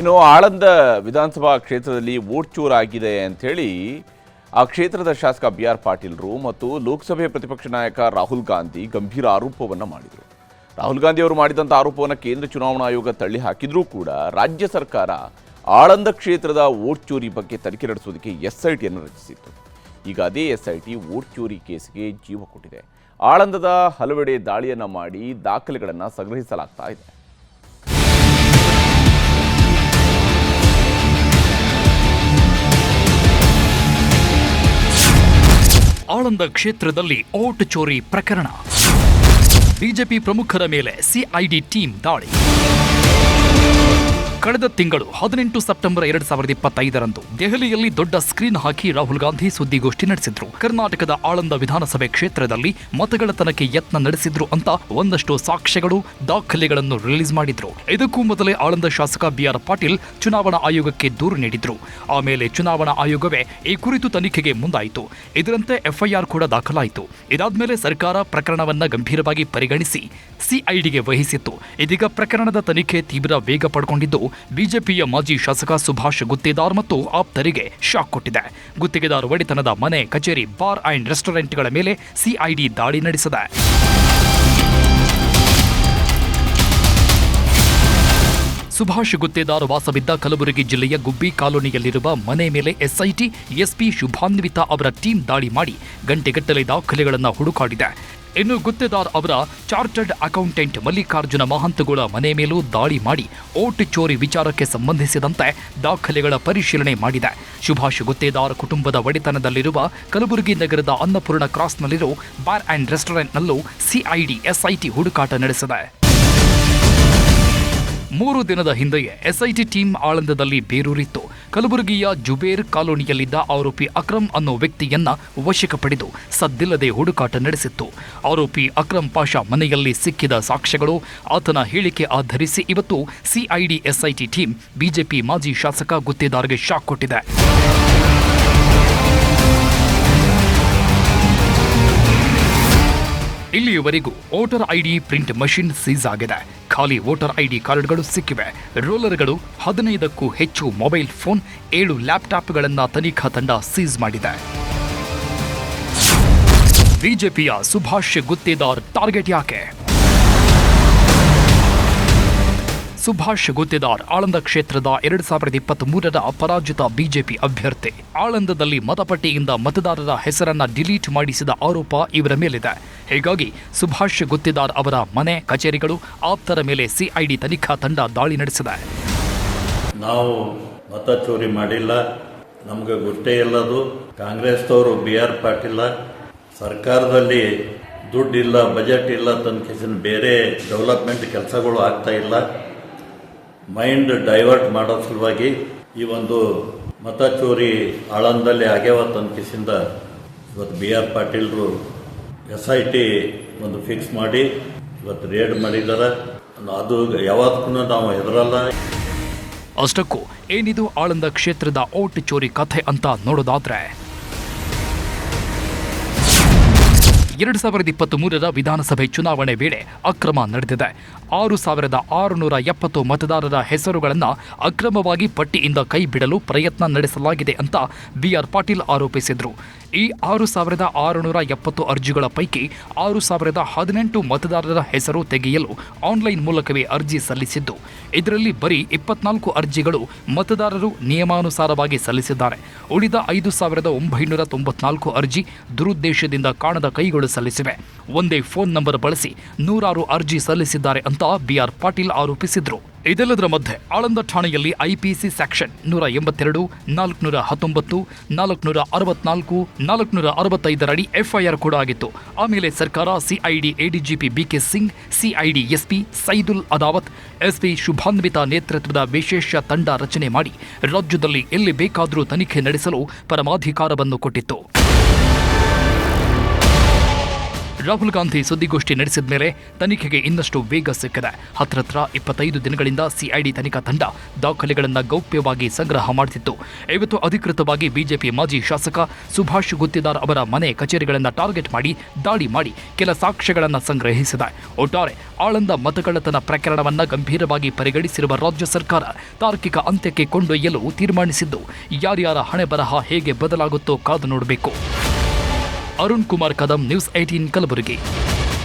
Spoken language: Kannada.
ಇನ್ನು ಆಳಂದ ವಿಧಾನಸಭಾ ಕ್ಷೇತ್ರದಲ್ಲಿ ವೋಟ್ ಚೂರ್ ಆಗಿದೆ ಅಂಥೇಳಿ ಆ ಕ್ಷೇತ್ರದ ಶಾಸಕ ಬಿ ಆರ್ ಪಾಟೀಲ್ರು ಮತ್ತು ಲೋಕಸಭೆ ಪ್ರತಿಪಕ್ಷ ನಾಯಕ ರಾಹುಲ್ ಗಾಂಧಿ ಗಂಭೀರ ಆರೋಪವನ್ನು ಮಾಡಿದರು. ರಾಹುಲ್ ಗಾಂಧಿ ಅವರು ಮಾಡಿದಂಥ ಆರೋಪವನ್ನು ಕೇಂದ್ರ ಚುನಾವಣಾ ಆಯೋಗ ತಳ್ಳಿ ಹಾಕಿದ್ರೂ ಕೂಡ ರಾಜ್ಯ ಸರ್ಕಾರ ಆಳಂದ ಕ್ಷೇತ್ರದ ವೋಟ್ ಚೋರಿ ಬಗ್ಗೆ ತನಿಖೆ ನಡೆಸೋದಕ್ಕೆ ಎಸ್ ಐ ಟಿಯನ್ನು ರಚಿಸಿತ್ತು. ಈಗ ಅದೇ ಎಸ್ ಐ ಟಿ ವೋಟ್ ಚೋರಿ ಕೇಸ್ಗೆ ಜೀವ ಕೊಟ್ಟಿದೆ. ಆಳಂದದ ಹಲವೆಡೆ ದಾಳಿಯನ್ನು ಮಾಡಿ ದಾಖಲೆಗಳನ್ನು ಸಂಗ್ರಹಿಸಲಾಗ್ತಾ ಇದೆ. ಆಳಂದ ಕ್ಷೇತ್ರದಲ್ಲಿ ಓಟ್ ಚೋರಿ ಪ್ರಕರಣ. ಬಿಜೆಪಿ ಪ್ರಮುಖರ ಮೇಲೆ ಸಿಐಡಿ ಟೀಮ್ ದಾಳಿ. ಕಳೆದ ತಿಂಗಳು ಹದಿನೆಂಟು ಸೆಪ್ಟೆಂಬರ್ ಎರಡ್ ಸಾವಿರದ ಇಪ್ಪತ್ತೈದರಂದು ದೆಹಲಿಯಲ್ಲಿ ದೊಡ್ಡ ಸ್ಕ್ರೀನ್ ಹಾಕಿ ರಾಹುಲ್ ಗಾಂಧಿ ಸುದ್ದಿಗೋಷ್ಠಿ ನಡೆಸಿದ್ರು. ಕರ್ನಾಟಕದ ಆಳಂದ ವಿಧಾನಸಭೆ ಕ್ಷೇತ್ರದಲ್ಲಿ ಮತಗಳತನಕ್ಕೆ ಯತ್ನ ನಡೆಸಿದ್ರು ಅಂತ ಒಂದಷ್ಟು ಸಾಕ್ಷ್ಯಗಳು, ದಾಖಲೆಗಳನ್ನು ರಿಲೀಸ್ ಮಾಡಿದ್ರು. ಇದಕ್ಕೂ ಮೊದಲೇ ಆಳಂದ ಶಾಸಕ ಬಿಆರ್ ಪಾಟೀಲ್ ಚುನಾವಣಾ ಆಯೋಗಕ್ಕೆ ದೂರು ನೀಡಿದ್ರು. ಆಮೇಲೆ ಚುನಾವಣಾ ಆಯೋಗವೇ ಈ ಕುರಿತು ತನಿಖೆಗೆ ಮುಂದಾಯಿತು. ಇದರಂತೆ ಎಫ್ಐಆರ್ ಕೂಡ ದಾಖಲಾಯಿತು. ಇದಾದ್ಮೇಲೆ ಸರ್ಕಾರ ಪ್ರಕರಣವನ್ನ ಗಂಭೀರವಾಗಿ ಪರಿಗಣಿಸಿ ಸಿಐಡಿಗೆ ವಹಿಸಿತ್ತು. ಇದೀಗ ಪ್ರಕರಣದ ತನಿಖೆ ತೀವ್ರ ವೇಗ ಪಡ್ಕೊಂಡಿದ್ದು ಬಿಜೆಪಿಯ ಮಾಜಿ ಶಾಸಕ ಸುಭಾಷ್ ಗುತ್ತೇದಾರ್ ಮತ್ತು ಆಪ್ತರಿಗೆ ಶಾಕ್ ಕೊಟ್ಟಿದೆ. ಗುತ್ತಿಗೆದಾರ್ ಒಡೆತನದ ಮನೆ, ಕಚೇರಿ, ಬಾರ್ ಅಂಡ್ ರೆಸ್ಟೋರೆಂಟ್ಗಳ ಮೇಲೆ ಸಿಐಡಿ ದಾಳಿ ನಡೆಸಿದೆ. ಸುಭಾಷ್ ಗುತ್ತೇದಾರ್ ವಾಸವಿದ್ದ ಕಲಬುರಗಿ ಜಿಲ್ಲೆಯ ಗುಬ್ಬಿ ಕಾಲೋನಿಯಲ್ಲಿರುವ ಮನೆ ಮೇಲೆ ಎಸ್ಐಟಿ ಎಸ್ಪಿ ಶುಭಾನ್ವಿತಾ ಅವರ ಟೀಮ್ ದಾಳಿ ಮಾಡಿ ಗಂಟೆಗಟ್ಟಲೆ ದಾಖಲೆಗಳನ್ನು ಹುಡುಕಾಡಿದೆ. ಇನ್ನು ಗುತ್ತೇದಾರ್ ಅವರ ಚಾರ್ಟರ್ಡ್ ಅಕೌಂಟೆಂಟ್ ಮಲ್ಲಿಕಾರ್ಜುನ ಮಹಂತಗುಳ ಮನೆ ಮೇಲೂ ದಾಳಿ ಮಾಡಿ ಓಟ್ ಚೋರಿ ವಿಚಾರಕ್ಕೆ ಸಂಬಂಧಿಸಿದಂತೆ ದಾಖಲೆಗಳ ಪರಿಶೀಲನೆ ಮಾಡಿದೆ. ಸುಭಾಷ್ ಗುತ್ತೇದಾರ್ ಕುಟುಂಬದ ಒಡೆತನದಲ್ಲಿರುವ ಕಲಬುರಗಿ ನಗರದ ಅನ್ನಪೂರ್ಣ ಕ್ರಾಸ್ನಲ್ಲಿರೋ ಬಾರ್ ಆ್ಯಂಡ್ ರೆಸ್ಟೋರೆಂಟ್ನಲ್ಲೂ ಸಿಐಡಿ, ಎಸ್ಐಟಿ ಹುಡುಕಾಟ ನಡೆಸಿದೆ. ಮೂರು ದಿನದ ಹಿಂದೆಯೇ ಎಸ್ಐಟಿ ಟೀಮ್ ಆಳಂದದಲ್ಲಿ ಬೇರೂರಿತ್ತು. ಕಲಬುರಗಿಯ ಜುಬೇರ್ ಕಾಲೋನಿಯಲ್ಲಿದ್ದ ಆರೋಪಿ ಅಕ್ರಮ್ ಅನ್ನೋ ವ್ಯಕ್ತಿಯನ್ನ ವಶಕ್ಕೆ ಪಡೆದು ಸದ್ದಿಲ್ಲದೆ ಹುಡುಕಾಟ ನಡೆಸಿತ್ತು. ಆರೋಪಿ ಅಕ್ರಮ್ ಪಾಷಾ ಮನೆಯಲ್ಲಿ ಸಿಕ್ಕಿದ ಸಾಕ್ಷ್ಯಗಳು ಆತನ ಹೇಳಿಕೆ ಆಧರಿಸಿ ಇವತ್ತು ಸಿಐಡಿ ಎಸ್ಐಟಿ ಟೀಮ್ ಬಿಜೆಪಿ ಮಾಜಿ ಶಾಸಕ ಗುತ್ತೇದಾರ್ಗೆ ಶಾಕ್ ಕೊಟ್ಟಿದೆ. ಇಲ್ಲಿಯವರೆಗೂ voter ID print machine seize ಆಗಿದೆ. ಖಾಲಿ ವೋಟರ್ ಐಡಿ ಕಾರ್ಡ್ಗಳು ಸಿಕ್ಕಿವೆ. ರೋಲರ್ಗಳು ಹದಿನೈದಕ್ಕೂ ಹೆಚ್ಚು ಮೊಬೈಲ್ ಫೋನ್, ಏಳು ಲ್ಯಾಪ್ಟಾಪ್ಗಳನ್ನು ತನಿಖಾ ತಂಡ ಸೀಸ್ ಮಾಡಿದೆ. ಬಿಜೆಪಿಯ ಸುಭಾಷ್ ಗುತ್ತೇದಾರ್ ಟಾರ್ಗೆಟ್ ಯಾಕೆ? ಸುಭಾಷ್ ಗುತ್ತೇದಾರ್ ಆಳಂದ ಕ್ಷೇತ್ರದ ಎರಡ್ ಸಾವಿರದ ಇಪ್ಪತ್ತ್ ಮೂರರ ಪರಾಜಿತ ಬಿಜೆಪಿ ಅಭ್ಯರ್ಥಿ. ಆಳಂದದಲ್ಲಿ ಮತಪಟ್ಟಿಯಿಂದ ಮತದಾರರ ಹೆಸರನ್ನ ಡಿಲೀಟ್ ಮಾಡಿಸಿದ ಆರೋಪ ಇವರ ಮೇಲಿದೆ. ಹೀಗಾಗಿ ಸುಭಾಷ್ ಗುತ್ತೇದಾರ್ ಅವರ ಮನೆ, ಕಚೇರಿಗಳು ಆಪ್ತರ ಮೇಲೆ ಸಿಐಡಿ ತನಿಖಾ ತಂಡ ದಾಳಿ ನಡೆಸಿದೆ. ನಾವು ಮತ ಚೋರಿ ಮಾಡಿಲ್ಲ. ನಮಗೆ ಗೊತ್ತೇ ಇಲ್ಲದು. ಕಾಂಗ್ರೆಸ್ದವರು ಬಿ ಆರ್ ಪಾಟೀಲ. ಸರ್ಕಾರದಲ್ಲಿ ದುಡ್ಡಿಲ್ಲ, ಬಜೆಟ್ ಇಲ್ಲ, ತನ್ನ ಬೇರೆ ಡೆವಲಪ್ಮೆಂಟ್ ಕೆಲಸಗಳು ಆಗ್ತಾ ಇಲ್ಲ. ಮೈಂಡ್ ಡೈವರ್ಟ್ ಮಾಡೋ ಸಲುವಾಗಿ ಈ ಒಂದು ಮತ ಚೋರಿ ಆಳಂದಲ್ಲಿ ಆಗ್ಯಾವ ತನಕಿಸಿಂದ ಇವತ್ತು ಬಿ ಆರ್ ಪಾಟೀಲ್ರು ಎಸ್ ಐ ಟಿ ಒಂದು ಫಿಕ್ಸ್ ಮಾಡಿ ಇವತ್ತು ರೇಡ್ ಮಾಡಿದ್ದಾರೆ ಅದು ಯಾವತ್ತೂ ನಾವು ಹೆದರಲ್ಲ. ಅಷ್ಟಕ್ಕೂ ಏನಿದು ಆಳಂದ ಕ್ಷೇತ್ರದ ಓಟ್ ಚೋರಿ ಕಥೆ ಅಂತ ನೋಡೋದಾದ್ರೆ ಎರಡು ಸಾವಿರದ ಇಪ್ಪತ್ತ್ ಮೂರರ ವಿಧಾನಸಭೆ ಚುನಾವಣೆ ವೇಳೆ ಅಕ್ರಮ ನಡೆದಿದೆ. ಆರು ಸಾವಿರದ ಆರುನೂರ ಎಪ್ಪತ್ತು ಮತದಾರರ ಹೆಸರುಗಳನ್ನು ಅಕ್ರಮವಾಗಿ ಪಟ್ಟಿಯಿಂದ ಕೈ ಬಿಡಲು ಪ್ರಯತ್ನ ನಡೆಸಲಾಗಿದೆ ಅಂತ ಬಿಆರ್ ಪಾಟೀಲ್ ಆರೋಪಿಸಿದರು. ಈ ಆರು ಸಾವಿರದ ಆರುನೂರ ಎಪ್ಪತ್ತು ಅರ್ಜಿಗಳ ಪೈಕಿ ಆರು ಸಾವಿರದ ಹದಿನೆಂಟು ಮತದಾರರ ಹೆಸರು ತೆಗೆಯಲು ಆನ್ಲೈನ್ ಮೂಲಕವೇ ಅರ್ಜಿ ಸಲ್ಲಿಸಿದ್ದು. ಇದರಲ್ಲಿ ಬರೀ ಇಪ್ಪತ್ನಾಲ್ಕು ಅರ್ಜಿಗಳು ಮತದಾರರು ನಿಯಮಾನುಸಾರವಾಗಿ ಸಲ್ಲಿಸಿದ್ದಾರೆ. ಉಳಿದ ಐದು ಸಾವಿರದ ಒಂಬೈನೂರ ತೊಂಬತ್ನಾಲ್ಕು ಅರ್ಜಿ ದುರುದ್ದೇಶದಿಂದ ಕಾಣದ ಕೈಗಳು ಸಲ್ಲಿಸಿವೆ. ಒಂದೇ ಫೋನ್ ನಂಬರ್ ಬಳಸಿ ನೂರಾರು ಅರ್ಜಿ ಸಲ್ಲಿಸಿದ್ದಾರೆ ಅಂತ ಬಿಆರ್ ಪಾಟೀಲ್ ಆರೋಪಿಸಿದ್ರು. ಇದೆಲ್ಲದರ ಮಧ್ಯೆ ಆಳಂದ ಠಾಣೆಯಲ್ಲಿ ಐಪಿಸಿ ಸೆಕ್ಷನ್ ನೂರ ಎಂಬತ್ತೆರಡು, ನಾಲ್ಕುನೂರ ಹತ್ತೊಂಬತ್ತು, ನಾಲ್ಕುನೂರ ಅರವತ್ನಾಲ್ಕು, ನಾಲ್ಕುನೂರ ಅರವತ್ತೈದರಡಿ ಎಫ್ಐಆರ್ ಕೂಡ ಆಗಿತ್ತು. ಆಮೇಲೆ ಸರ್ಕಾರ CID ADGP BK Singh CID SP Saidul Adavath SP Shubhanvita ನೇತೃತ್ವದ ವಿಶೇಷ ತಂಡ ರಚನೆ ಮಾಡಿ ರಾಜ್ಯದಲ್ಲಿ ಎಲ್ಲಿ ಬೇಕಾದರೂ ತನಿಖೆ ನಡೆಸಲು ಪರಮಾಧಿಕಾರವನ್ನು ಕೊಟ್ಟಿತ್ತು. ರಾಹುಲ್ ಗಾಂಧಿ ಸುದ್ದಿಗೋಷ್ಠಿ ನಡೆಸಿದ ಮೇಲೆ ತನಿಖೆಗೆ ಇನ್ನಷ್ಟು ವೇಗ ಸಿಕ್ಕಿದೆ. ಹತ್ರತ್ರ ಇಪ್ಪತ್ತೈದು ದಿನಗಳಿಂದ ಸಿಐಡಿ ತನಿಖಾ ತಂಡ ದಾಖಲೆಗಳನ್ನು ಗೌಪ್ಯವಾಗಿ ಸಂಗ್ರಹ ಮಾಡುತ್ತಿತ್ತು ಇವತ್ತು ಅಧಿಕೃತವಾಗಿ ಬಿಜೆಪಿ ಮಾಜಿ ಶಾಸಕ ಸುಭಾಷ್ ಗುತ್ತಿದಾರ್ ಅವರ ಮನೆ ಕಚೇರಿಗಳನ್ನು ಟಾರ್ಗೆಟ್ ಮಾಡಿ, ದಾಳಿ ಮಾಡಿ ಕೆಲ ಸಾಕ್ಷ್ಯಗಳನ್ನು ಸಂಗ್ರಹಿಸಿದೆ. ಒಟ್ಟಾರೆ ಆಳಂದ ಮತಗಳ್ಳತನ ಪ್ರಕರಣವನ್ನು ಗಂಭೀರವಾಗಿ ಪರಿಗಣಿಸಿರುವ ರಾಜ್ಯ ಸರ್ಕಾರ ತಾರ್ಕಿಕ ಅಂತ್ಯಕ್ಕೆ ಕೊಂಡೊಯ್ಯಲು ತೀರ್ಮಾನಿಸಿದ್ದು, ಯಾರ್ಯಾರ ಹಣೆ ಬರಹ ಹೇಗೆ ಬದಲಾಗುತ್ತೋ ಕಾದು ನೋಡಬೇಕು. Arun Kumar Kadam News eighteen Kalaburagi.